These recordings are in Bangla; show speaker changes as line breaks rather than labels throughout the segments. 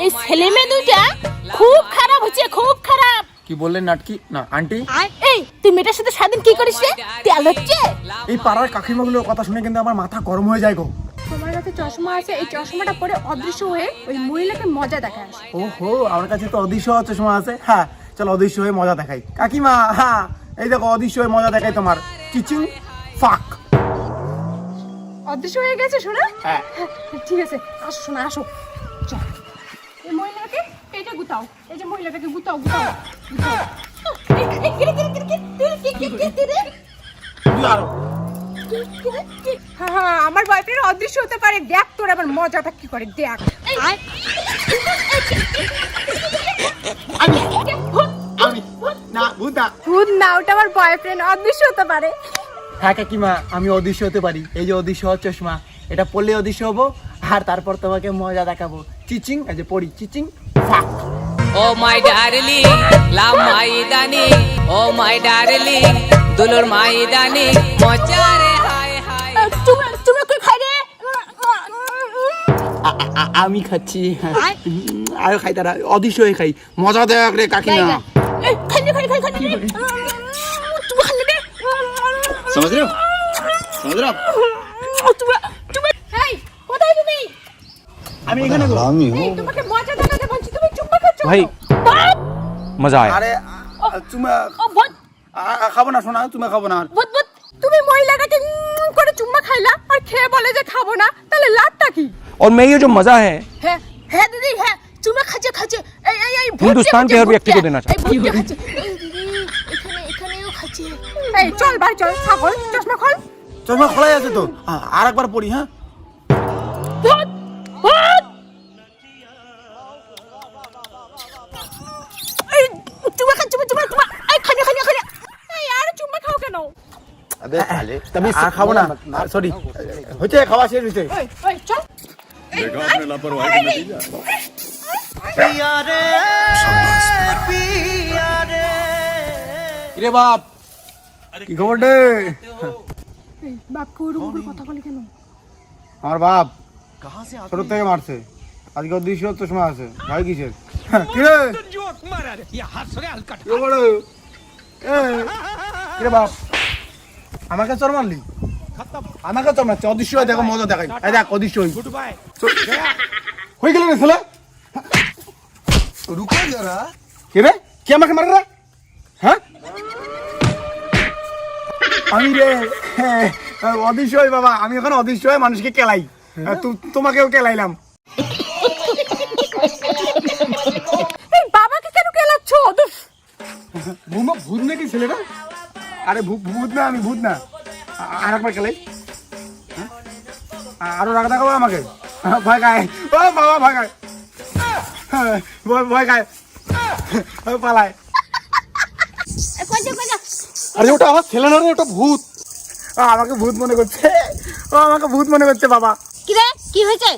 এই ছেলে মেয়ে দুইটা খুব খারাপ হচ্ছে খুব খারাপ।
কি বললেন নাটকি? না আন্টি?
এই তুই মেয়েটার সাথে সারাদিন কি করিস রে? তেল হচ্ছে
এই পাড়ার কাকিমাগুলোর কথা শুনে কিন্তু আমার মাথা গরম হয়ে যায় গো।
তোমার কাছে চশমা আছে এই চশমাটা পরে অদৃশ্য হয়ে ওই মহিলাকে মজা দেখায়
ওহো আমার কাছে তো অদৃশ্য চশমা আছে। হ্যাঁ চলো অদৃশ্য হয়ে মজা দেখাই। কাকিমা হ্যাঁ এই দেখো অদৃশ্য হয়ে মজা দেখাই তোমার। চিচিং ফাক।
অদৃশ্য হয়ে গেছে শোনা?
হ্যাঁ।
ঠিক আছে আসো শোনা আসো। গুতাও এই যে মহিলাটাকে গুতাও গুতাও আমার বয়ফ্রেন্ড অদৃশ্য হতে পারে দেখ তোর আবার মজাটা কি করে দেখ
ভূত না
ওটা আমার বয়ফ্রেন্ড অদৃশ্য হতে পারে
হ্যাঁ কাকিমা আমি অদৃশ্য হতে পারি এই যে অদৃশ্য চশমা এটা পড়লে অদৃশ্য হব আর তারপর তোমাকে মজা দেখাবো চিচিং এই যে পড়ি চিচিং
ও my darling la maidani my my darling দুলুর মাইদানি মচারে হাই
হাই তুমি তুমি কি খাই রে
আমি খাচ্ছি। আয়। খাই তারা অদৃশ্য হয়ে খাই। মজা দেখ রে কাকিমা।
খাই খাই খাই খাই তুমি রে তুমি তুমি কোথায় তুমি?
আমি এখানে
মানে আমি
ভাই
বাপ!
मजा आया
আরে আ, তুমি
ও ভূত
আ- আ, খাবো না শোনা তুমি খাবো না
ভূত ভূত
তুমি মহিলাটাকে উম করে চুম্মা খাইলা আর খেয়ে বলে যে খাবো না তাহলে লাভটা কি
और मैं ये जो मजा है
হ্যাঁ হ্যাঁ দিদি হ্যাঁ চুমা খাচ্ছে খাচ্ছে এই এই এই ভূত
হিন্দুস্তান
যে,
के हर
ভূত
व्यक्ति
যে,
को देना
এই ভূত যে খাচ্ছে এই দিদি এখানে এখানেও খাচ্ছে
এই চল ভাই চল ছাগল চশমা খোল
চশমা খোলাই আছে তো আ- আর একবার পড়ি হ্যাঁ
কেন
তবে আর খাব না সরি হচ্ছে খাওয়া শেষ হয়েছে আমার বাপ ছোট থেকে মারছে। আজকে দুইশো আছে। ভাই কিসের? বাপ? আমাকে চর মারলি? আমাকে চর মারছে অদৃশ্য হয় দেখো মজা দেখাই। এই দেখ অদৃশ্য হই। হয়ে গেল রে ছেলে।
রুকো যারা।
কে রে? কে আমাকে মারে হ্যাঁ? আমি রে হ্যাঁ, অদৃশ্য হই বাবা। আমি এখন অদৃশ্য হয়ে মানুষকে কেলাই। হ্যাঁ। তোমাকেও কেলাইলাম।
বাবাকে কেন কেলাচ্ছ?
ভূত নাকি ছেলেটা? আরে ভূত না আমি ভূত না। আর একবার খেলাই। হ্যাঁ? আরও রাখা দেখাবো আমাকে? হ্যাঁ, ভয় খায়। ও বাবা ভয় খায়। হ্যাঁ, ভয় ভয় খায়। ও, পালায়। আরে ওটা আমার ছেলে না রে ওটা ভূত। আমাকে ভূত মনে করছে। ও আমাকে ভূত মনে করছে বাবা।
কি রে? কি হয়েছে?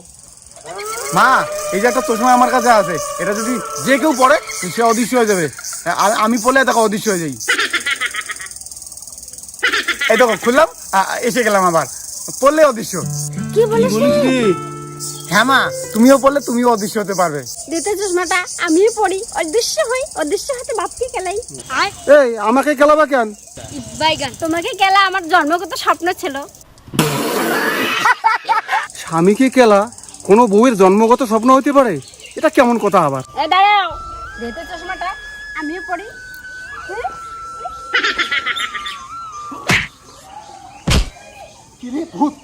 মা এই যে একটা চশমা আমার কাছে আছে। এটা যদি যে কেউ পড়ে সে অদৃশ্য হয়ে যাবে। আর আমি পড়লে দেখো অদৃশ্য হয়ে যাই। এই দেখো খুললাম এসে গেলাম আবার। পড়লে অদৃশ্য।
কি বলিস?
হ্যাঁ মা তুমিও পড়লে তুমিও অদৃশ্য হতে পারবে।
দিতে চশমাটা আমিও পড়ি অদৃশ্য হই অদৃশ্য হাতে বাপকে কেলাই
আয়।
এই আমাকে খেলাবা কেন?
বাইগান
তোমাকে কেলা আমার জন্মগত স্বপ্ন ছিল।
স্বামীকে কেলা কোনো বউয়ের জন্মগত স্বপ্ন হতে পারে? এটা কেমন কথা আবার?
এ দাঁড়াও দিতে চশমাটা আমিও পড়ি।
কি etkili hut.